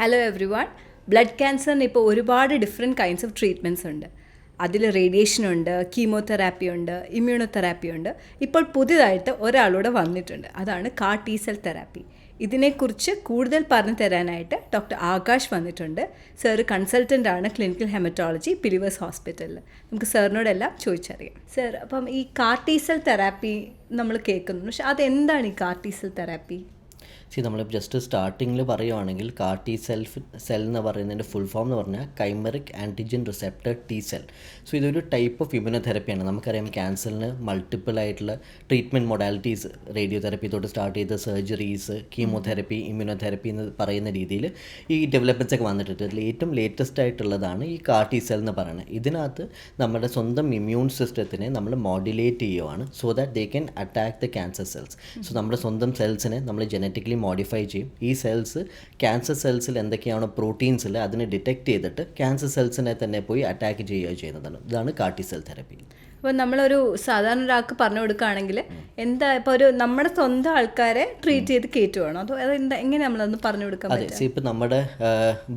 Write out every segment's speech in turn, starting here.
Hello every one blood ക്യാൻസറിന് ഇപ്പോൾ ഒരുപാട് ഡിഫറെന്റ് കൈൻഡ്സ് ഓഫ് ട്രീറ്റ്മെന്റ്സ് ഉണ്ട്. അതിൽ റേഡിയേഷൻ ഉണ്ട് കീമോതെറാപ്പി ഉണ്ട് ഇമ്മ്യൂണോതെറാപ്പി ഉണ്ട്. ഇപ്പോൾ പുതിയതായിട്ട് ഒരാളൂടെ വന്നിട്ടുണ്ട്. അതാണ് കാർ ടി സെൽ തെറാപ്പി ഇതിനെക്കുറിച്ച് കൂടുതൽ പറഞ്ഞു തരാനായിട്ട് ഡോക്ടർ ആകാശ് വന്നിട്ടുണ്ട്. സർ കൺസൾട്ടന്റ് ആണ് ക്ലിനിക്കൽ ഹെമറ്റോളജി പിലിവേഴ്സ് ഹോസ്പിറ്റലിൽ നമുക്ക് സാറിനോടെല്ലാം ചോദിച്ചറിയാം. സർ അപ്പം ഈ കാർ ടി സെൽ തെറാപ്പി നമ്മൾ കേൾക്കുന്നു പക്ഷെ അതെന്താണ് ഈ CAR T cell therapy C നമ്മൾ ജസ്റ്റ് സ്റ്റാർട്ടിങ്ങിൽ പറയുവാണെങ്കിൽ കാർ ടി സെൽഫ് സെൽ എന്ന് പറയുന്നതിന്റെ ഫുൾ ഫോം എന്ന് പറഞ്ഞാൽ chimeric antigen receptor T cell so ഇതൊരു ടൈപ്പ് ഓഫ് ഇമ്യൂണോതെറപ്പിയാണ് നമുക്കറിയാം ക്യാൻസറിന് മൾട്ടിപ്പിൾ ആയിട്ടുള്ള ട്രീറ്റ്മെന്റ് മൊഡാലിറ്റീസ് റേഡിയോ തെറപ്പി തൊട്ട് സ്റ്റാർട്ട് ചെയ്ത സർജറീസ് കീമോതെറപ്പി ഇമ്യൂനോതെറപ്പി എന്ന് പറയുന്ന രീതിയിൽ ഈ ഡെവലപ്മെന്റ്സ് ഒക്കെ വന്നിട്ടുണ്ട്. ഇതിൽ ഏറ്റവും ലേറ്റസ്റ്റ് ആയിട്ടുള്ളതാണ് ഈ കാർ ടി സെൽ എന്ന് പറയുന്നത് ഇതിനകത്ത് നമ്മുടെ സ്വന്തം ഇമ്മ്യൂൺ സിസ്റ്റത്തിനെ നമ്മൾ മോഡുലേറ്റ് ചെയ്യുവാണ് so that they can attack the cancer cells so നമ്മുടെ സ്വന്തം സെൽസിനെ നമ്മൾ ജനറ്റിക്കലി മോഡിഫൈ ചെയ്യും. ഈ സെൽസ് ക്യാൻസർ സെൽസിൽ എന്തൊക്കെയാണോ പ്രോട്ടീൻസിൽ അതിനെ ഡിറ്റക്ട് ചെയ്തിട്ട് ക്യാൻസർ സെൽസിനെ തന്നെ പോയി അറ്റാക്ക് ചെയ്യുകയോ ചെയ്യുന്നതാണ്. ഇതാണ് കാർട്ടി സെൽ തെറപ്പി അപ്പോൾ നമ്മളൊരു സാധാരണ ഒരാൾക്ക് പറഞ്ഞു കൊടുക്കുകയാണെങ്കിൽ എന്താ ഇപ്പോൾ ഒരു നമ്മുടെ സ്വന്തം ആൾക്കാരെ ട്രീറ്റ് ചെയ്ത് കയറ്റുവാണോ? അതോ അത് എങ്ങനെ നമ്മളൊന്ന് പറഞ്ഞു കൊടുക്കാൻ അതെ സി ഇപ്പം നമ്മുടെ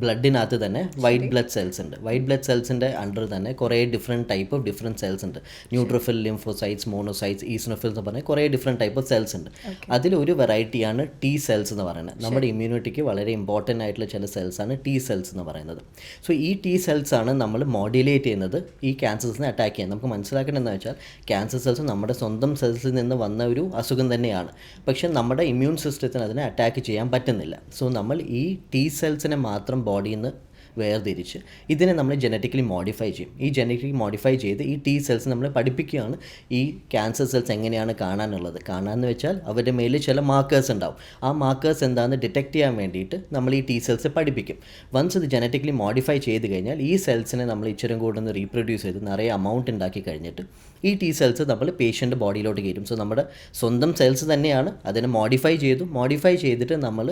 ബ്ലഡിനകത്ത് തന്നെ വൈറ്റ് ബ്ലഡ് സെൽസ് ഉണ്ട്. വൈറ്റ് ബ്ലഡ് സെൽസിന്റെ അണ്ടർ തന്നെ കുറേ different type of different cells ഉണ്ട്. ന്യൂട്രോഫിൽ ലിംഫോസൈറ്റ്സ് മോണോസൈറ്റ്സ് ഈസ്നോഫിൽ എന്ന് പറഞ്ഞാൽ കുറേ ഡിഫറെന്റ് ടൈപ്പ് ഓഫ് സെൽസ് ഉണ്ട്. അതിലൊരു വെറൈറ്റിയാണ് ടി സെൽസ് എന്ന് പറയുന്നത്. നമ്മുടെ ഇമ്മ്യൂണിറ്റിക്ക് വളരെ ഇമ്പോർട്ടന്റ് ആയിട്ടുള്ള ചില സെൽസ് ആണ് ടി സെൽസ് എന്ന് പറയുന്നത്. സോ ഈ ടി സെൽസ് ആണ് നമ്മൾ മോഡുലേറ്റ് ചെയ്യുന്നത് ഈ ക്യാൻസേഴ്സിനെ അറ്റാക്ക് ചെയ്യാൻ. നമുക്ക് മനസ്സിലാക്കേണ്ടത് എന്ന് വെച്ചാൽ ക്യാൻസർ സെൽസ് നമ്മുടെ സ്വന്തം സെൽസിൽ നിന്ന് വന്ന ഒരു അസുഖം തന്നെയാണ്. പക്ഷേ നമ്മുടെ ഇമ്മ്യൂൺ സിസ്റ്റത്തിന് അതിനെ അറ്റാക്ക് ചെയ്യാൻ പറ്റുന്നില്ല. സോ നമ്മൾ ഈ ടി സെൽസിനെ മാത്രം ബോഡിയിൽ നിന്ന് വേർതിരിച്ച് ഇതിനെ നമ്മൾ ജനറ്റിക്കലി മോഡിഫൈ ചെയ്യും. ഈ ജനറ്റിക്കലി മോഡിഫൈ ചെയ്ത് ഈ ടി സെൽസ് നമ്മൾ പഠിപ്പിക്കുകയാണ്. ഈ ക്യാൻസർ സെൽസ് എങ്ങനെയാണ് കാണാനുള്ളത്? കാണാമെന്ന് വെച്ചാൽ അവരുടെ മേലിൽ ചില മാർക്കേഴ്സ് ഉണ്ടാവും. ആ മാർക്കേഴ്സ് എന്താണെന്ന് ഡിറ്റക്റ്റ് ചെയ്യാൻ വേണ്ടിയിട്ട് നമ്മൾ ഈ ടി സെൽസ് പഠിപ്പിക്കും. വൺസ് ഇത് ജനറ്റിക്കലി മോഡിഫൈ ചെയ്ത് കഴിഞ്ഞാൽ ഈ സെൽസിനെ നമ്മൾ ഇച്ചിരി കൂടെ ഒന്ന് റീപ്രൊഡ്യൂസ് ചെയ്ത് നിറയെ അമൗണ്ട് ഉണ്ടാക്കി കഴിഞ്ഞിട്ട് ഈ ടി സെൽസ് നമ്മൾ പേഷ്യന്റ് ബോഡിയിലോട്ട് കയറ്റും. സോ നമ്മുടെ സ്വന്തം സെൽസ് തന്നെയാണ് അതിനെ മോഡിഫൈ ചെയ്തു. മോഡിഫൈ ചെയ്തിട്ട് നമ്മൾ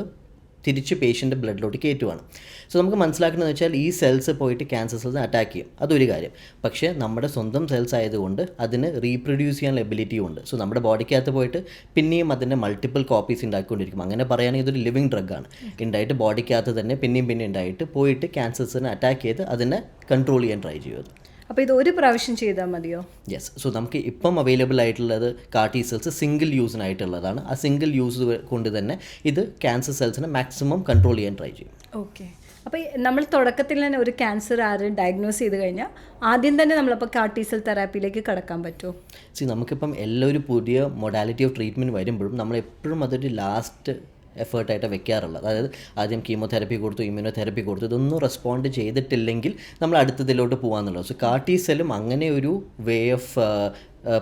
തിരിച്ച് പേഷ്യന്റെ ബ്ലഡിലോട്ട് കയറ്റുവാണ് സോ നമുക്ക് മനസ്സിലാക്കുന്നത് വെച്ചാൽ ഈ സെൽസ് പോയിട്ട് ക്യാൻസർ സെൽസ് അറ്റാക്ക് ചെയ്യും. അതൊരു കാര്യം. പക്ഷേ നമ്മുടെ സ്വന്തം സെൽസ് ആയതുകൊണ്ട് അതിന് റീപ്രൊഡ്യൂസ് ചെയ്യാനുള്ള എബിലിറ്റിയും ഉണ്ട്. സോ നമ്മുടെ ബോഡിക്കകത്ത് പോയിട്ട് പിന്നെയും അതിന്റെ മൾട്ടിപ്പിൾ കോപ്പീസ് ഉണ്ടാക്കിക്കൊണ്ടിരിക്കും. അങ്ങനെ പറയുകയാണെങ്കിൽ ഇതൊരു ലിവിങ് ഡ്രഗാണ് ഉണ്ടായിട്ട് ബോഡിക്കകത്ത് തന്നെ പിന്നെയും പിന്നെ ഉണ്ടായിട്ട് പോയിട്ട് ക്യാൻസേഴ്സിനെ അറ്റാക്ക് ചെയ്ത് അതിനെ കൺട്രോൾ ചെയ്യാൻ ട്രൈ ചെയ്യുന്നത് അപ്പോൾ ഇത് ഒരു പ്രാവശ്യം ചെയ്താൽ മതിയോ? യെസ് സോ നമുക്ക് ഇപ്പം അവൈലബിൾ ആയിട്ടുള്ളത് കാർട്ടി സെൽസ് സിംഗിൾ യൂസിനായിട്ടുള്ളതാണ് ആ സിംഗിൾ യൂസ് കൊണ്ട് തന്നെ ഇത് ക്യാൻസർ സെൽസിനെ മാക്സിമം കൺട്രോൾ ചെയ്യാൻ ട്രൈ ചെയ്യും. ഓക്കെ അപ്പോൾ നമ്മൾ തുടക്കത്തിൽ തന്നെ ഒരു ക്യാൻസർ ആരും ഡയഗ്നോസ് ചെയ്ത് കഴിഞ്ഞാൽ ആദ്യം തന്നെ നമ്മളപ്പോൾ കാർട്ടീസൽ തെറാപ്പിയിലേക്ക് കടക്കാൻ പറ്റുമോ സി നമുക്കിപ്പം എല്ലാവരും പുതിയ മൊഡാലിറ്റി ഓഫ് ട്രീറ്റ്മെന്റ് വരുമ്പോഴും നമ്മൾ എപ്പോഴും അതൊരു ലാസ്റ്റ് എഫേർട്ടായിട്ട് വെക്കാറുള്ളത്. അതായത് ആദ്യം കീമോതെറപ്പി കൊടുത്തു ഇമ്യൂണോതെറപ്പി കൊടുത്തു. ഇതൊന്നും റെസ്പോണ്ട് ചെയ്തിട്ടില്ലെങ്കിൽ നമ്മൾ അടുത്തതിലോട്ട് പോകാമെന്നുള്ളത് സോ കാർട്ടി സെല്ലും അങ്ങനെ ഒരു വേ ഓഫ്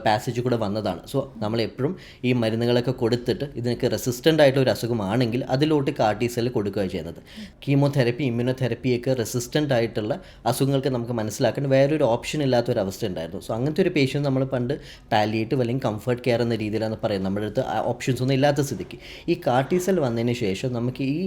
പാസേജ് കൂടെ വന്നതാണ്. സോ നമ്മൾ എപ്പോഴും ഈ മരുന്നുകളൊക്കെ കൊടുത്തിട്ട് ഇതിനൊക്കെ റെസിസ്റ്റന്റ് ആയിട്ടുള്ള ഒരു അസുഖമാണെങ്കിൽ അതിലോട്ട് കാർട്ടി സെൽ കൊടുക്കുക ചെയ്യുന്നത്. കീമോതെറപ്പി ഇമ്മ്യൂണോതെറപ്പിയൊക്കെ റെസിസ്റ്റന്റ് ആയിട്ടുള്ള അസുഖങ്ങൾക്ക് നമുക്ക് മനസ്സിലാക്കേണ്ട വേറൊരു ഓപ്ഷൻ ഇല്ലാത്ത ഒരു അവസ്ഥ ഉണ്ടായിരുന്നു. സോ അങ്ങനത്തെ ഒരു പേഷ്യന്റ് നമ്മൾ പണ്ട് പാലിയേറ്റീവ് അല്ലെങ്കിൽ കംഫർട്ട് കെയർ എന്ന രീതിയിലാണ് പറയുന്നത്. നമ്മുടെ അടുത്ത് ഓപ്ഷൻസ് ഒന്നും ഇല്ലാത്ത സ്ഥിതിക്ക്. ഈ കാർട്ടി സെൽ വന്നതിന് ശേഷം നമുക്ക് ഈ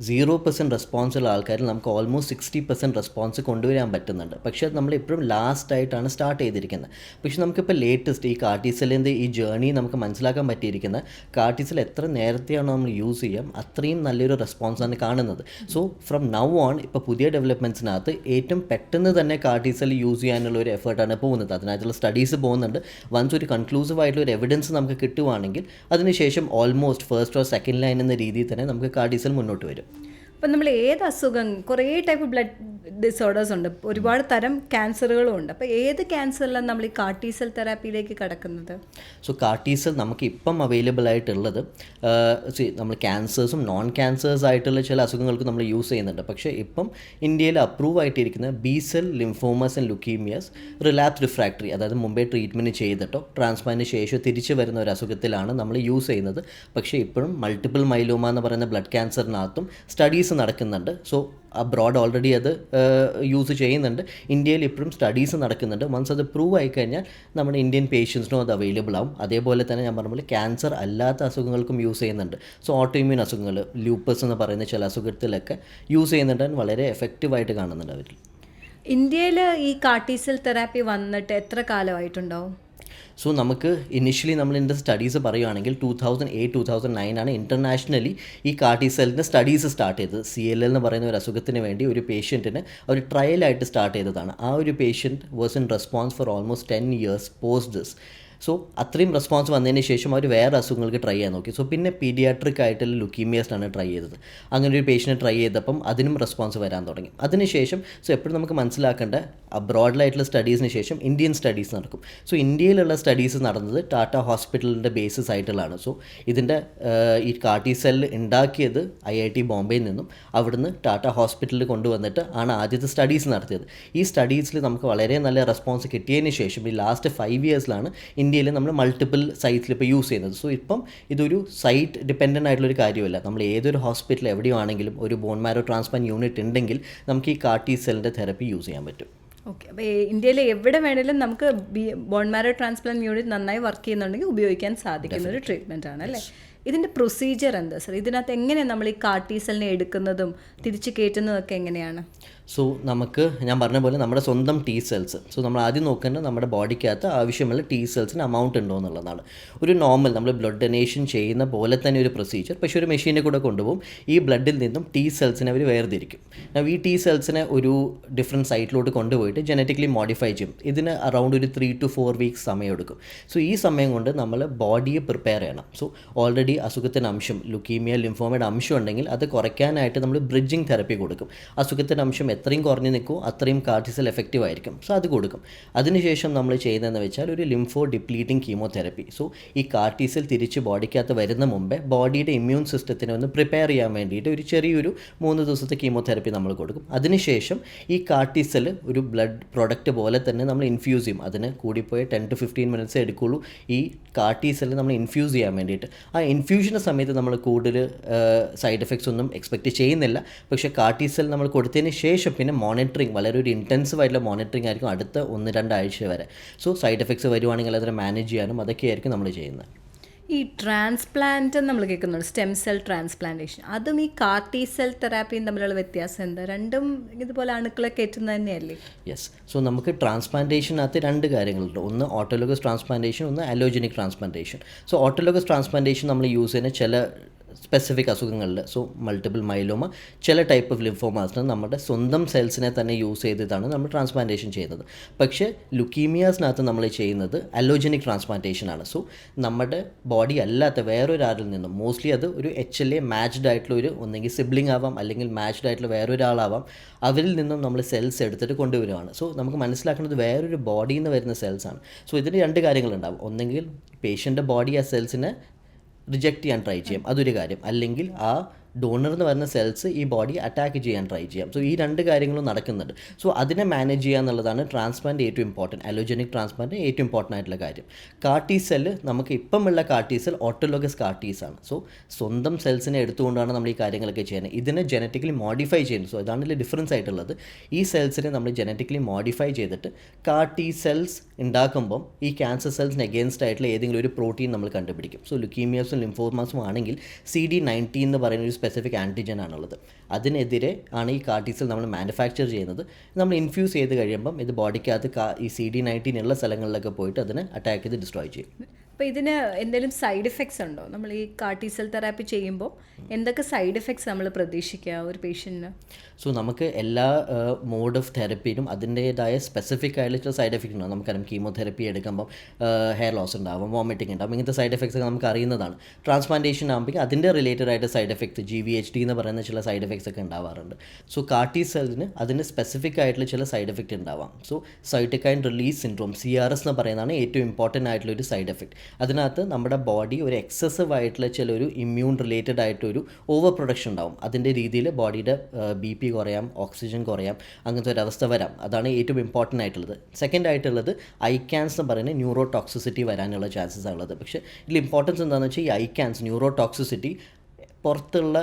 സീറോ പെർസെന്റ് റെസ്പോൺസുള്ള ആൾക്കാരിൽ നമുക്ക് ഓൾമോസ്റ്റ് സിക്സ്റ്റി പെർസെന്റ് റെസ്പോൺസ് കൊണ്ടുവരാൻ പറ്റുന്നുണ്ട്. പക്ഷേ നമ്മൾ എപ്പോഴും ലാസ്റ്റ് ആയിട്ടാണ് സ്റ്റാർട്ട് ചെയ്തിരിക്കുന്നത്. പക്ഷേ നമുക്കിപ്പോൾ ലേറ്റസ്റ്റ് ഈ കാർട്ടിസലിന്റെ ഈ ജേർണി നമുക്ക് മനസ്സിലാക്കാൻ പറ്റിയിരിക്കുന്നത് കാർട്ടിസൽ എത്ര നേരത്തെയാണ് നമ്മൾ യൂസ് ചെയ്യാം അത്രയും നല്ലൊരു റെസ്പോൺസാണ് കാണുന്നത്. സോ ഫ്രം നൗ ഓൺ ഇപ്പോൾ പുതിയ ഡെവലപ്മെന്റ്സിനകത്ത് ഏറ്റവും പെട്ടെന്ന് തന്നെ കാർട്ടിസൽ യൂസ് ചെയ്യാനുള്ള ഒരു എഫേർട്ടാണ് പോകുന്നത്. അതിനകത്തുള്ള സ്റ്റഡീസ് പോകുന്നുണ്ട്. വൺസ് ഒരു കൺക്ലൂസീവ് ആയിട്ടുള്ള ഒരു എവിഡൻസ് നമുക്ക് കിട്ടുവാണെങ്കിൽ അതിനുശേഷം almost first or second line എന്ന രീതിയിൽ തന്നെ നമുക്ക് കാർട്ടിസൽ മുന്നോട്ട് വരും. അപ്പം നമ്മൾ ഏത് അസുഖം കുറേ ടൈപ്പ് ബ്ലഡ് ഡിസോർഡേഴ്സ് ഉണ്ട്. ഒരുപാട് തരം ക്യാൻസറുകളും ഉണ്ട്. അപ്പോൾ ഏത് ക്യാൻസറിലാണ് നമ്മൾ ഈ കാർട്ടീസൽ തെറാപ്പിയിലേക്ക് കടക്കുന്നത്? സോ കാർട്ടീസൽ നമുക്ക് ഇപ്പം അവൈലബിൾ ആയിട്ടുള്ളത് നമ്മൾ ക്യാൻസേഴ്സും നോൺ ക്യാൻസേഴ്സ് ആയിട്ടുള്ള ചില അസുഖങ്ങൾക്ക് നമ്മൾ യൂസ് ചെയ്യുന്നുണ്ട്. പക്ഷേ ഇപ്പം ഇന്ത്യയിൽ അപ്രൂവ് ആയിട്ടിരിക്കുന്ന B cell lymphomas and leukemias relapse refractory അതായത് മുമ്പേ ട്രീറ്റ്മെന്റ് ചെയ്തിട്ടോ ട്രാൻസ്പ്ലാന്റിന് ശേഷം തിരിച്ചു വരുന്ന ഒരു അസുഖത്തിലാണ് നമ്മൾ യൂസ് ചെയ്യുന്നത്. പക്ഷേ ഇപ്പോഴും മൾട്ടിപ്പിൾ മൈലോമ എന്ന് പറയുന്ന ബ്ലഡ് ക്യാൻസറിനകത്തും സ്റ്റഡീസ് നടക്കുന്നുണ്ട്. സോ അബ്രോഡ് ഓൾറെഡി അത് യൂസ് ചെയ്യുന്നുണ്ട്. ഇന്ത്യയിൽ ഇപ്പോഴും സ്റ്റഡീസ് നടക്കുന്നുണ്ട്. വൺസ് അത് പ്രൂവ് ആയി കഴിഞ്ഞാൽ നമ്മുടെ ഇന്ത്യൻ പേഷ്യൻസിനും അത് അവൈലബിൾ ആവും. അതേപോലെ തന്നെ ഞാൻ പറഞ്ഞ പോലെ ക്യാൻസർ അല്ലാത്ത അസുഖങ്ങൾക്കും യൂസ് ചെയ്യുന്നുണ്ട്. സോ ഓട്ടോ ഇമ്യൂൺ അസുഖങ്ങൾ ലൂപ്പസ് എന്ന് പറയുന്ന ചില അസുഖത്തിലൊക്കെ യൂസ് ചെയ്യുന്നുണ്ട്. വളരെ എഫക്റ്റീവായിട്ട് കാണുന്നുണ്ട് അവരിൽ. ഇന്ത്യയിൽ ഈ കാർട്ടീസൽ തെറാപ്പി വന്നിട്ട് എത്ര കാലമായിട്ടുണ്ടാവും? സോ നമുക്ക് ഇനിഷ്യലി നമ്മൾ ഇതിന്റെ സ്റ്റഡീസ് പറയുകയാണെങ്കിൽ two thousand eight two thousand nine ആണ് ഇന്റർനാഷണലി ഈ കാർട്ടി സെല്ലിന്റെ സ്റ്റഡീസ് സ്റ്റാർട്ട് ചെയ്തത്. സി എൽ എൽ എന്ന് പറയുന്ന ഒരു അസുഖത്തിന് വേണ്ടി ഒരു പേഷ്യന്റിന് ഒരു ട്രയലായിട്ട് സ്റ്റാർട്ട് ചെയ്തതാണ്. ആ ഒരു patient was in response for almost ten years post this so അത്രയും റെസ്പോൺസ് വന്നതിന് ശേഷം അവർ വേറെ അസുഖങ്ങൾക്ക് ട്രൈ ചെയ്യാൻ നോക്കി. സോ പിന്നെ പീഡിയാട്രിക് ആയിട്ടുള്ള ലുക്കീമിയസ്റ്റാണ് ട്രൈ ചെയ്തത്. അങ്ങനെ ഒരു പേഷ്യന്റ് ട്രൈ ചെയ്തപ്പം അതിനും റെസ്പോൺസ് വരാൻ തുടങ്ങി. അതിനുശേഷം സോ എപ്പോഴും നമുക്ക് മനസ്സിലാക്കേണ്ട അബ്രോഡിലായിട്ടുള്ള സ്റ്റഡീസിന് ശേഷം ഇന്ത്യൻ സ്റ്റഡീസ് നടക്കും. സോ ഇന്ത്യയിലുള്ള സ്റ്റഡീസ് നടന്നത് ടാറ്റ ഹോസ്പിറ്റലിന്റെ ബേസിസ് ആയിട്ടുള്ളതാണ്. സോ ഇതിന്റെ ഈ കാർട്ടി സെല്ല് ഉണ്ടാക്കിയത് ഐ ഐ ടി ബോംബെയിൽ നിന്നും അവിടുന്ന് ടാറ്റ ഹോസ്പിറ്റലിൽ കൊണ്ടുവന്നിട്ട് ആണ് ആദ്യത്തെ സ്റ്റഡീസ് നടത്തിയത്. ഈ സ്റ്റഡീസിൽ നമുക്ക് വളരെ നല്ല റെസ്പോൺസ് കിട്ടിയതിന് ശേഷം ഈ ലാസ്റ്റ് ഫൈവ് ഇയേഴ്സിലാണ് ഇന്ത്യയിൽ നമ്മൾ മൾട്ടിപ്പിൾ സൈറ്റ്സിൽ ഇപ്പോൾ യൂസ് ചെയ്യുന്നത്. സോ ഇപ്പം ഇതൊരു സൈറ്റ് ഡിപ്പെൻഡന്റ് ആയിട്ടുള്ളൊരു കാര്യമല്ല. നമ്മൾ ഏതൊരു ഹോസ്പിറ്റൽ എവിടെയോ ആണെങ്കിലും ഒരു ബോൺ മാരോ ട്രാൻസ്പ്ലാന്റ് യൂണിറ്റ് ഉണ്ടെങ്കിൽ നമുക്ക് ഈ കാർട്ടി സെല്ലിന്റെ തെറപ്പി യൂസ് ചെയ്യാൻ പറ്റും. ഓക്കെ അപ്പോൾ ഇന്ത്യയിൽ എവിടെ വേണേലും നമുക്ക് ബോൺ മാരോ ട്രാൻസ്പ്ലാന്റ് യൂണിറ്റ് നന്നായി വർക്ക് ചെയ്യുന്നുണ്ടെങ്കിൽ ഉപയോഗിക്കാൻ സാധിക്കുന്ന ഒരു ട്രീറ്റ്മെന്റ് ആണ് അല്ലേ? ഇതിന്റെ പ്രൊസീജിയർ എന്താ സർ ഇതിനകത്ത് എങ്ങനെയാണ് നമ്മൾ ഈ കാർട്ടീസലിനെ എടുക്കുന്നതും തിരിച്ച് കയറ്റുന്നതൊക്കെ എങ്ങനെയാണ്? സോ നമുക്ക് ഞാൻ പറഞ്ഞ പോലെ നമ്മുടെ സ്വന്തം ടീ സെൽസ് സോ നമ്മൾ ആദ്യം നോക്കേണ്ടത് നമ്മുടെ ബോഡിക്കകത്ത് ആവശ്യമുള്ള ടീ സെൽസിന് എമൗണ്ട് ഉണ്ടോ എന്നുള്ളതാണ്. ഒരു നോർമൽ നമ്മൾ ബ്ലഡ് ഡൊനേഷൻ ചെയ്യുന്ന പോലെ തന്നെ ഒരു പ്രൊസീജിയർ പക്ഷേ ഒരു മെഷീനെ കൂടെ കൊണ്ടുപോകും. ഈ ബ്ലഡിൽ നിന്നും ടീ സെൽസിനെ അവർ വേർതിരിക്കും. ഈ ടീ സെൽസിനെ ഒരു ഡിഫറെന്റ് സൈറ്റിലോട്ട് കൊണ്ടുപോയിട്ട് ജനറ്റിക്കലി മോഡിഫൈ ചെയ്യും. ഇതിന് അറൗണ്ട് ഒരു ത്രീ ടു ഫോർ വീക്സ് സമയം എടുക്കും. സോ ഈ സമയം കൊണ്ട് നമ്മൾ ബോഡിയെ പ്രിപ്പയർ ചെയ്യണം. സോ ഓൾറെഡി അസുഖത്തിന്റെ അംശം ലുക്കീമിയ ലിംഫോമയുടെ അംശം ഉണ്ടെങ്കിൽ അത് കുറയ്ക്കാനായിട്ട് നമ്മൾ ബ്രിഡ്ജിങ് തെറപ്പി കൊടുക്കും. അസുഖത്തിന്റെ അംശം എത്രയും കുറഞ്ഞു നിൽക്കുമോ അത്രയും കാർട്ടിസൽ എഫക്റ്റീവ് ആയിരിക്കും. സോ അത് കൊടുക്കും. അതിനുശേഷം നമ്മൾ ചെയ്യുന്നതെന്ന് വെച്ചാൽ ഒരു ലിംഫോ ഡിപ്ലീറ്റിംഗ് കീമോതെറപ്പി സോ ഈ കാർട്ടിസൽ തിരിച്ച് ബോഡിക്കകത്ത് വരുന്ന മുമ്പേ ബോഡിയുടെ ഇമ്മ്യൂൺ സിസ്റ്റത്തിനെ ഒന്ന് പ്രിപ്പയർ ചെയ്യാൻ വേണ്ടിയിട്ട് ഒരു ചെറിയൊരു മൂന്ന് ദിവസത്തെ കീമോതെറപ്പി നമ്മൾ കൊടുക്കും. അതിനുശേഷം ഈ കാർട്ടിസൽ ഒരു ബ്ലഡ് പ്രൊഡക്റ്റ് പോലെ തന്നെ നമ്മൾ ഇൻഫ്യൂസ് ചെയ്യും. അതിന് കൂടിപ്പോയി ടെൻ ടു ഫിഫ്റ്റീൻ മിനിറ്റ്സ് എടുക്കുള്ളൂ ഈ കാർട്ടിസൽ നമ്മൾ ഇൻഫ്യൂസ് ചെയ്യാൻ വേണ്ടിയിട്ട്. ആ ഇൻഫ്യൂഷന്റെ സമയത്ത് നമ്മൾ കൂടുതൽ സൈഡ് എഫക്ട്സ് ഒന്നും എക്സ്പെക്റ്റ് ചെയ്യുന്നില്ല. പക്ഷേ കാർട്ടീസൽ നമ്മൾ കൊടുത്തതിന് ശേഷം പിന്നെ മോണിറ്ററിങ് വളരെ ഒരു ഇന്റൻസീവ് ആയിട്ടുള്ള മോണിറ്ററിങ് ആയിരിക്കും അടുത്ത ഒന്ന് രണ്ടാഴ്ച വരെ. സോ സൈഡ് എഫക്ട്സ് വരുവാണെങ്കിൽ അതിനെ മാനേജ് ചെയ്യാനും അതൊക്കെയായിരിക്കും നമ്മൾ ചെയ്യുന്നത്. ഈ ട്രാൻസ്പ്ലാന്റ് നമ്മൾ കേൾക്കുന്നുണ്ട്. സ്റ്റെം സെൽ ട്രാൻസ്പ്ലാന്റേഷൻ അതും ഈ കാർട്ടി സെൽ തെറാപ്പിയും തമ്മിലുള്ള വ്യത്യാസം എന്താ? രണ്ടും ഇതുപോലെ അണുക്കളെ കയറ്റുന്നത് തന്നെയല്ലേ? യെസ് സോ നമുക്ക് ട്രാൻസ്പ്ലാന്റേഷനകത്ത് രണ്ട് കാര്യങ്ങളുണ്ട്. ഒന്ന് ഓട്ടോലോഗസ് ട്രാൻസ്പ്ലാന്റേഷൻ ഒന്ന് allogenic transplantation so autologous transplantation നമ്മൾ യൂസ് ചെയ്യുന്ന ചില സ്പെസിഫിക് അസുഖങ്ങളിൽ സോ മൾട്ടിപ്പിൾ മൈലോമ ചില ടൈപ്പ് ഓഫ് ലിംഫോമാസിന് നമ്മുടെ സ്വന്തം സെൽസിനെ തന്നെ യൂസ് ചെയ്തിട്ടാണ് നമ്മൾ ട്രാൻസ്പ്ലാന്റേഷൻ ചെയ്യുന്നത്. പക്ഷേ ലുക്കീമിയാസിനകത്ത് നമ്മൾ ചെയ്യുന്നത് അലോജനിക് ട്രാൻസ്പ്ലാന്റേഷൻ ആണ്. സോ നമ്മുടെ ബോഡി അല്ലാത്ത വേറൊരാളിൽ നിന്നും മോസ്റ്റ്ലി അത് ഒരു എച്ച് എൽ എ മാച്ച്ഡ് ആയിട്ടുള്ള ഒരു ഒന്നെങ്കിൽ സിബ്ലിംഗ് ആവാം അല്ലെങ്കിൽ മാച്ച്ഡ് ആയിട്ടുള്ള വേറൊരാളാവാം അവരിൽ നിന്നും നമ്മൾ സെൽസ് എടുത്തിട്ട് കൊണ്ടുവരുവാണ്. സോ നമുക്ക് മനസ്സിലാക്കുന്നത് വേറൊരു ബോഡിയിൽ നിന്ന് വരുന്ന സെൽസാണ് സോ ഇതിന് രണ്ട് കാര്യങ്ങളുണ്ടാവും. ഒന്നെങ്കിൽ പേഷ്യന്റെ ബോഡി ആ സെൽസിനെ റിജക്റ്റ് ചെയ്യാൻ ട്രൈ ചെയ്യാം. അതൊരു കാര്യം. അല്ലെങ്കിൽ ആ ഡോണർ എന്ന് പറയുന്ന സെൽസ് ഈ ബോഡി അറ്റാക്ക് ചെയ്യാൻ ട്രൈ ചെയ്യാം. സോ ഈ രണ്ട് കാര്യങ്ങളും നടക്കുന്നുണ്ട്. സോ അതിനെ മാനേജ് ചെയ്യുക എന്നുള്ളതാണ് ട്രാൻസ്പ്ലാന്റ് ഏറ്റവും ഇമ്പോർട്ടന്റ് അലോജനിക് ട്രാൻസ്പ്ലാന്റ് ഏറ്റവും ഇമ്പോർട്ടന്റ് ആയിട്ടുള്ള കാര്യം. കാർട്ടി സെല്ല് നമുക്ക് ഇപ്പമുള്ള കാർട്ടി സെൽ ഓട്ടോലോഗസ് ആണ്. സോ സ്വന്തം സെൽസിനെ എടുത്തുകൊണ്ടാണ് നമ്മൾ ഈ കാര്യങ്ങളൊക്കെ ചെയ്യുന്നത്. ഇതിനെ ജനറ്റിക്കലി മോഡിഫൈ ചെയ്യുന്നത് സോ ഇതാണ് ഡിഫറൻസ് ആയിട്ടുള്ളത്. ഈ സെൽസിനെ നമ്മൾ ജനറ്റിക്കലി മോഡിഫൈ ചെയ്തിട്ട് കാർട്ടി സെൽസ് ഉണ്ടാക്കുമ്പം ഈ ക്യാൻസർ സെൽസിന് എഗെൻസ്റ്റ് ആയിട്ടുള്ള ഏതെങ്കിലും ഒരു പ്രോട്ടീൻ നമ്മൾ കണ്ടുപിടിക്കും. സോ ലുക്കീമിയസും ലിംഫോമാസും ആണെങ്കിൽ സി ഡി നയന്റീൻ എന്ന് പറയുന്ന ഒരു സ്പെസിഫിക് ആന്റിജൻ ആണുള്ളത്. അതിനെതിരെ ആണ് ഈ കാർട്ടീസിൽ നമ്മൾ മാനുഫാക്ചർ ചെയ്യുന്നത്. നമ്മൾ ഇൻഫ്യൂസ് ചെയ്ത് കഴിയുമ്പം ഇത് ബോഡിക്കകത്ത് ഈ സി ഡി നയന്റീൻ ഉള്ള സ്ഥലങ്ങളിലൊക്കെ പോയിട്ട് അതിനെ അറ്റാക്ക് ചെയ്ത് ഡിസ്ട്രോയ് ചെയ്യും. അപ്പോൾ ഇതിന് എന്തെങ്കിലും സൈഡ് ഇഫക്ട്സ് ഉണ്ടോ? നമ്മൾ ഈ കാർട്ടി സെൽ തെറാപ്പി ചെയ്യുമ്പോൾ എന്തൊക്കെ സൈഡ് എഫക്ട്സ് നമ്മൾ പ്രതീക്ഷിക്കുക ഒരു പേഷ്യന്റിന് സോ നമുക്ക് എല്ലാ മോഡ് ഓഫ് തെറപ്പിയിലും അതിന്റേതായ സ്പെസിഫിക് ആയിട്ടുള്ള സൈഡ് എഫക്റ്റ് ഉണ്ടാവും. നമുക്കറിയാം കീമോതെറപ്പി എടുക്കുമ്പോൾ ഹെയർ ലോസ് ഉണ്ടാവും വോമിറ്റിംഗ് ഉണ്ടാവും ഇങ്ങനത്തെ സൈഡ് എഫക്ട്സ് ഒക്കെ നമുക്ക് അറിയുന്നതാണ്. ട്രാൻസ്പ്ലാന്റേഷൻ ആകുമ്പോൾ അതിന്റെ റിലേറ്റഡ് ആയിട്ട് side effects G V H D എന്ന് പറയുന്ന ചില സൈഡ് എഫക്ട്സ് ഒക്കെ ഉണ്ടാവാറുണ്ട്. സോ കാർട്ടി സെല്ലിന് അതിന് സ്പെസിഫിക് ആയിട്ടുള്ള ചില സൈഡ് എഫക്റ്റ് ഉണ്ടാവാം. So cytokine release syndrome C R S എന്ന് പറയുന്നതാണ് ഏറ്റവും ഇമ്പോർട്ടന്റ് ആയിട്ടുള്ള ഒരു സൈഡ് എഫക്റ്റ് അതിനകത്ത് നമ്മുടെ ബോഡി ഒരു എക്സസീവ് ആയിട്ടുള്ള ചില ഒരു ഇമ്മ്യൂൺ റിലേറ്റഡ് ആയിട്ടൊരു ഓവർ പ്രൊഡക്ഷൻ ഉണ്ടാവും. അതിന്റെ രീതിയിൽ ബോഡിയുടെ ബി പി കുറയാം ഓക്സിജൻ കുറയാം അങ്ങനത്തെ ഒരു അവസ്ഥ വരാം. അതാണ് ഏറ്റവും ഇമ്പോർട്ടന്റ് ആയിട്ടുള്ളത്. സെക്കൻഡ് ആയിട്ടുള്ളത് ഐ ക്യാൻസ് എന്ന് പറയുന്നത് ന്യൂറോ ടോക്സിസിറ്റി വരാനുള്ള ചാൻസസ് ഉള്ളത് പക്ഷേ ഇതിൽ ഇമ്പോർട്ടൻസ് എന്താണെന്ന് വെച്ചാൽ ഈ ഐ ക്യാൻസ് ന്യൂറോ ടോക്സിസിറ്റി പുറത്തുള്ള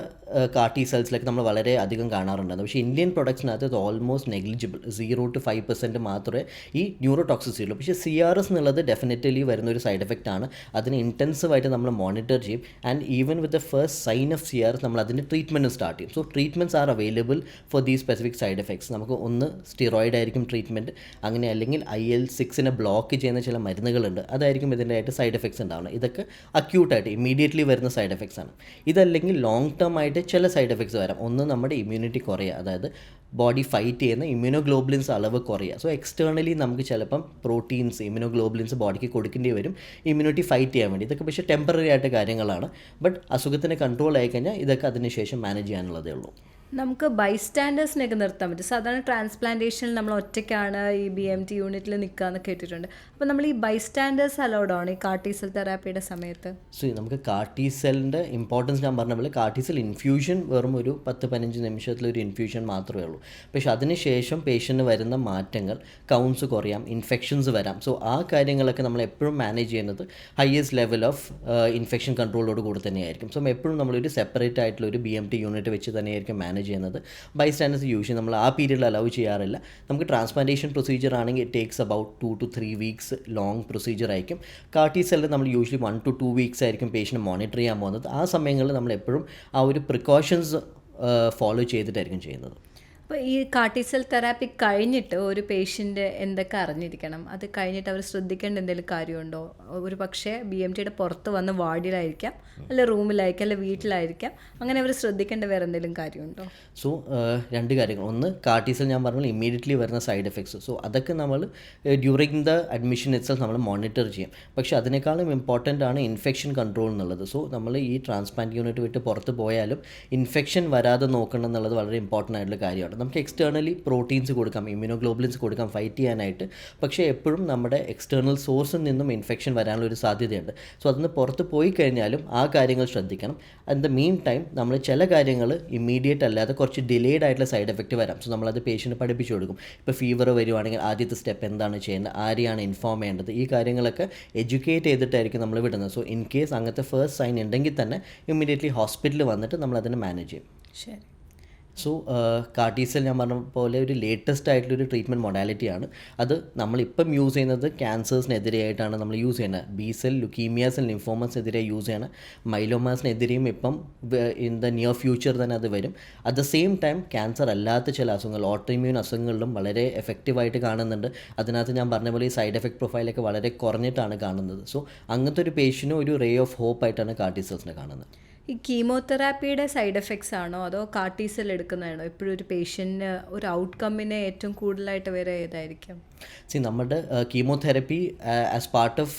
കാർട്ടി സെൽസിലൊക്കെ നമ്മൾ വളരെ അധികം കാണാറുണ്ടായിരുന്നു. പക്ഷേ ഇന്ത്യൻ പ്രൊഡക്ട്സിനകത്ത് ഇത് almost negligible zero to five percent മാത്രമേ ഈ ന്യൂറോ ടോക്സിസിറ്റി ഉള്ളൂ. പക്ഷേ സി ആർ എസ് എന്നുള്ളത് ഡെഫിനറ്റ്ലി വരുന്ന ഒരു സൈഡ് എഫക്റ്റ് ആണ്. അതിന് ഇന്റൻസീവായിട്ട് നമ്മൾ മോണിറ്റർ ചെയ്യും. And even with the first sign of C R S നമ്മൾ അതിന്റെ ട്രീറ്റ്മെന്റ് സ്റ്റാർട്ട് ചെയ്യും. So treatments are available for these specific side effects നമുക്ക് ഒന്ന് സ്റ്റിറോയിഡ് ആയിരിക്കും ട്രീറ്റ്മെന്റ് അങ്ങനെ അല്ലെങ്കിൽ ഐ എൽ സിക്സിനെ ബ്ലോക്ക് ചെയ്യുന്ന ചില മരുന്നുകളുണ്ട്. അതായിരിക്കും ഇതിന്റെ ആയിട്ട് സൈഡ് എഫക്ട്സ് ഉണ്ടാവുന്നത്. ഇതൊക്കെ അക്യൂട്ടായിട്ട് ഇമീഡിയറ്റ്ലി വരുന്ന സൈഡ് എഫക്ട്സ് ആണ്. ഇതല്ലെങ്കിൽ ലോങ് ടേം ആയിട്ട് ചില സൈഡ് എഫക്ട്സ് വരാം. ഒന്ന് നമ്മുടെ ഇമ്മ്യൂണിറ്റി കുറയുക. അതായത് ബോഡി ഫൈറ്റ് ചെയ്യുന്ന ഇമ്മ്യൂണോഗ്ലോബുലിൻസ് അളവ് കുറയുക. സോ എക്സ്റ്റേണലി നമുക്ക് ചിലപ്പം പ്രോട്ടീൻസ് ഇമ്മ്യൂണോഗ്ലോബുലിൻസ് ബോഡിക്ക് കൊടുക്കേണ്ടി വരും. ഇമ്മ്യൂണിറ്റി ഫൈറ്റ് ചെയ്യാൻ വേണ്ടി. ഇതൊക്കെ പക്ഷേ ടെമ്പററി ആയിട്ട് കാര്യങ്ങളാണ്. ബട്ട് അസുഖത്തിന് കൺട്രോൾ ആയി കഴിഞ്ഞാൽ ഇതൊക്കെ അതിനുശേഷം മാനേജ് ചെയ്യാനുള്ളതേ ഉള്ളൂ. നമുക്ക് ബൈസ്റ്റാൻഡേഴ്സിനെയൊക്കെ നിർത്താൻ പറ്റും. സാധാരണ ട്രാൻസ്പ്ലാന്റേഷനിൽ നമ്മൾ ഒറ്റയ്ക്കാണ് ഈ ബി എം ടി യൂണിറ്റിൽ നിൽക്കാന്ന് കേട്ടിട്ടുണ്ട്. അപ്പോൾ നമ്മൾ ഈ ബൈസ്റ്റാൻഡേഴ്സ് ആണ് ഈ കാർട്ടീസൽ തെറാപ്പിയുടെ സമയത്ത്. സോ നമുക്ക് കാർട്ടി സെല്ലിന്റെ ഇമ്പോർട്ടൻസ് ഞാൻ പറഞ്ഞ പോലെ കാർട്ടി സെൽ ഇൻഫ്യൂഷൻ വെറും ഒരു പത്ത് പതിനഞ്ച് നിമിഷത്തിലൊരു ഇൻഫ്യൂഷൻ മാത്രമേ ഉള്ളൂ. പക്ഷേ അതിനുശേഷം പേഷ്യന്റിന് വരുന്ന മാറ്റങ്ങൾ കൗൺസ് കുറയാം ഇൻഫെക്ഷൻസ് വരാം. സോ ആ കാര്യങ്ങളൊക്കെ നമ്മൾ എപ്പോഴും മാനേജ് ചെയ്യുന്നത് ഹയസ്റ്റ് ലെവൽ ഓഫ് ഇൻഫെക്ഷൻ കൺട്രോളോട് കൂടി തന്നെയായിരിക്കും. സോ എപ്പോഴും നമ്മളൊരു സെപ്പറേറ്റ് ആയിട്ടുള്ള ഒരു ബി എം ടി യൂണിറ്റ് വെച്ച് തന്നെയായിരിക്കും മാനേജ് ചെയ്യുന്നത്. ബൈ സ്റ്റാൻഡേഴ്സ് യൂഷ്വലി നമ്മൾ ആ പീരീഡിൽ അലൗ ചെയ്യാറില്ല. നമുക്ക് ട്രാൻസ്പ്ലാന്റേഷൻ പ്രൊസീജിയർ ആണെങ്കിൽ it takes about two two three weeks long procedure ആയിരിക്കും. കാർട്ടി സെല്ലിൽ നമ്മൾ usually one two two weeks ആയിരിക്കും പേഷ്യന്റ് മോണിറ്റർ ചെയ്യാൻ പോകുന്നത്. ആ സമയങ്ങളിൽ നമ്മൾ എപ്പോഴും ആ ഒരു പ്രിക്കോഷൻസ് ഫോളോ ചെയ്തിട്ടായിരിക്കും ചെയ്യുന്നത്. അപ്പോൾ ഈ കാർട്ടീസൽ തെറാപ്പി കഴിഞ്ഞിട്ട് ഒരു പേഷ്യന്റ് എന്തൊക്കെ അറിഞ്ഞിരിക്കണം? അത് കഴിഞ്ഞിട്ട് അവർ ശ്രദ്ധിക്കേണ്ട എന്തെങ്കിലും കാര്യമുണ്ടോ? ഒരു പക്ഷേ ബി എം ടിയുടെ പുറത്ത് വന്ന് വാർഡിലായിരിക്കാം അല്ല റൂമിലായിരിക്കാം അല്ല വീട്ടിലായിരിക്കാം അങ്ങനെ അവർ ശ്രദ്ധിക്കേണ്ട വേറെ എന്തെങ്കിലും കാര്യമുണ്ടോ? സോ രണ്ട് കാര്യങ്ങൾ. ഒന്ന് കാർട്ടിസെൽ ഞാൻ പറഞ്ഞ ഇമ്മീഡിയറ്റ്ലി വരുന്ന സൈഡ് എഫക്ട്സ് സോ അതൊക്കെ നമ്മൾ ഡ്യൂറിങ് ദ അഡ്മിഷൻ ഇറ്റ്സെൽഫ് നമ്മൾ മോണിറ്റർ ചെയ്യും. പക്ഷേ അതിനേക്കാളും ഇമ്പോർട്ടന്റ് ആണ് ഇൻഫെക്ഷൻ കൺട്രോൾ എന്നുള്ളത്. സോ നമ്മൾ ഈ ട്രാൻസ്പ്ലാന്റ് യൂണിറ്റ് വിട്ട് പുറത്ത് പോയാലും ഇൻഫെക്ഷൻ വരാതെ നോക്കണം എന്നുള്ളത് വളരെ ഇമ്പോർട്ടന്റ് ആയിട്ടുള്ള കാര്യമാണ്. നമുക്ക് എക്സ്റ്റേർണലി പ്രോട്ടീൻസ് കൊടുക്കാം ഇമ്യൂണോഗ്ലോബുലിൻസ് കൊടുക്കാം ഫൈറ്റ് ചെയ്യാനായിട്ട്. പക്ഷേ എപ്പോഴും നമ്മുടെ എക്സ്റ്റേർണൽ സോഴ്സിൽ നിന്നും ഇൻഫെക്ഷൻ വരാനുള്ള ഒരു സാധ്യതയുണ്ട്. സോ അതിന് പുറത്ത് പോയി കഴിഞ്ഞാലും ആ കാര്യങ്ങൾ ശ്രദ്ധിക്കണം. അറ്റ് ദ മെയിൻ ടൈം നമ്മൾ ചില കാര്യങ്ങൾ ഇമ്മീഡിയറ്റ് അല്ലാതെ കുറച്ച് ഡിലേഡ് ആയിട്ടുള്ള സൈഡ് എഫക്റ്റ് വരാം. സോ നമ്മളത് പേഷ്യന്റ് പഠിപ്പിച്ചു കൊടുക്കും. ഇപ്പോൾ ഫീവർ വരുവാണെങ്കിൽ ആദ്യത്തെ സ്റ്റെപ്പ് എന്താണ് ചെയ്യേണ്ടത് ആരെയാണ് ഇൻഫോം ചെയ്യേണ്ടത്? ഈ കാര്യങ്ങളൊക്കെ എഡ്യൂക്കേറ്റ് ചെയ്തിട്ടായിരിക്കും നമ്മൾ വിടുന്നത്. സോ ഇൻ കേസ് അങ്ങനത്തെ ഫസ്റ്റ് സൈൻ ഉണ്ടെങ്കിൽ തന്നെ ഇമ്മീഡിയറ്റ്ലി ഹോസ്പിറ്റലിൽ വന്നിട്ട് നമ്മൾ അതിനെ മാനേജ് ചെയ്യും. ശരി. സോ കാർട്ടീസൽ ഞാൻ പറഞ്ഞ പോലെ ഒരു ലേറ്റസ്റ്റ് ആയിട്ടുള്ള ആയിട്ടുള്ളൊരു ട്രീറ്റ്മെന്റ് മൊഡാലിറ്റിയാണ് അത് നമ്മളിപ്പം യൂസ് ചെയ്യുന്നത് ക്യാൻസേഴ്സിനെതിരെയായിട്ടാണ് നമ്മൾ യൂസ് ചെയ്യുന്നത്. ബി സെൽ ലുക്കീമിയാസ് ലിംഫോമസിനെതിരെ യൂസ് ചെയ്യണം. മൈലോമാസിനെതിരെയും ഇപ്പം ഇൻ ദ നിയർ ഫ്യൂച്ചർ തന്നെ അത് വരും. At the same time cancer അല്ലാത്ത ചില അസുഖങ്ങൾ ഓട്ടോഇമ്യൂൺ അസുഖങ്ങളിലും വളരെ എഫക്റ്റീവായിട്ട് കാണുന്നുണ്ട്. അതിനകത്ത് ഞാൻ പറഞ്ഞ പോലെ ഈ സൈഡ് എഫക്ട് പ്രൊഫൈലൊക്കെ വളരെ കുറഞ്ഞിട്ടാണ് കാണുന്നത്. സോ അങ്ങനത്തെ ഒരു പേഷ്യനും ഒരു റേ ഓഫ് ഹോപ്പ് ആയിട്ടാണ് കാർട്ടീസൽസിനെ കാണുന്നത്. ഈ കീമോതെറാപ്പിയുടെ സൈഡ് എഫക്ട്സ് ആണോ അതോ കാർട്ടീസൽ എടുക്കുന്നതാണോ? എപ്പോഴും ഒരു പേഷ്യന്റിന് ഒരു ഔട്ട്കമ്മിനെ ഏറ്റവും കൂടുതലായിട്ട് വരെ ഏതായിരിക്കും? സി നമ്മുടെ chemotherapy as part of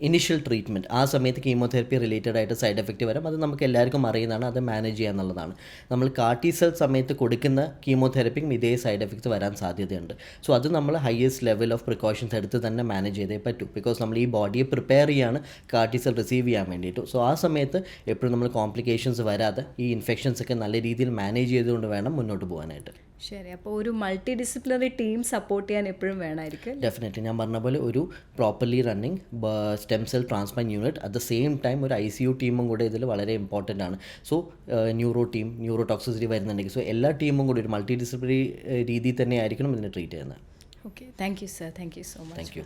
initial treatment ആ സമയത്ത് കീമോതെറപ്പി റിലേറ്റഡ് ആയിട്ട് സൈഡ് എഫക്റ്റ് വരും. അത് നമുക്ക് എല്ലാവർക്കും അറിയുന്നതാണ്. അത് മാനേജ് ചെയ്യുക എന്നുള്ളതാണ്. നമ്മൾ കാർട്ടീസൽ സമയത്ത് കൊടുക്കുന്ന കീമോതെറപ്പിക്കും ഇതേ സൈഡ് എഫക്ട്സ് വരാൻ സാധ്യതയുണ്ട്. സോ അത് നമ്മൾ ഹയസ്റ്റ് ലെവൽ ഓഫ് പ്രിക്കോഷൻസ് എടുത്ത് തന്നെ മാനേജ് ചെയ്തേ പറ്റൂ. ബിക്കോസ് നമ്മൾ ഈ ബോഡിയെ പ്രിപ്പയർ ചെയ്യാണ് കാർട്ടീസൽ റിസീവ് ചെയ്യാൻ വേണ്ടിയിട്ട്. സോ ആ സമയത്ത് എപ്പോഴും നമ്മൾ കോംപ്ലിക്കേഷൻസ് വരാതെ ഈ ഇൻഫെക്ഷൻസ് ഒക്കെ നല്ല രീതിയിൽ മാനേജ് ചെയ്തുകൊണ്ട് വേണം മുന്നോട്ട് പോകാനായിട്ട്. ശരി അപ്പോൾ ഒരു മൾട്ടി ഡിസിപ്ലിനറി ടീം സപ്പോർട്ട് ചെയ്യാൻ എപ്പോഴും വേണമായിരിക്കും ഡെഫിനറ്റ്ലി ഞാൻ പറഞ്ഞ പോലെ ഒരു properly running stem cell transplant unit at the same time ഒരു ഐ സി യു ടീമും കൂടെ ഇതിൽ വളരെ ഇമ്പോർട്ടന്റ് ആണ്. So neuro team neuro toxicity വരുന്നുണ്ടെങ്കിൽ സോ എല്ലാ ടീമും കൂടി ഒരു മൾട്ടി ഡിസിപ്ലിനറി രീതിയിൽ തന്നെ ആയിരിക്കണം ഇതിനെ ട്രീറ്റ് ചെയ്യുന്നത്. Okay thank you sir thank you so much thank you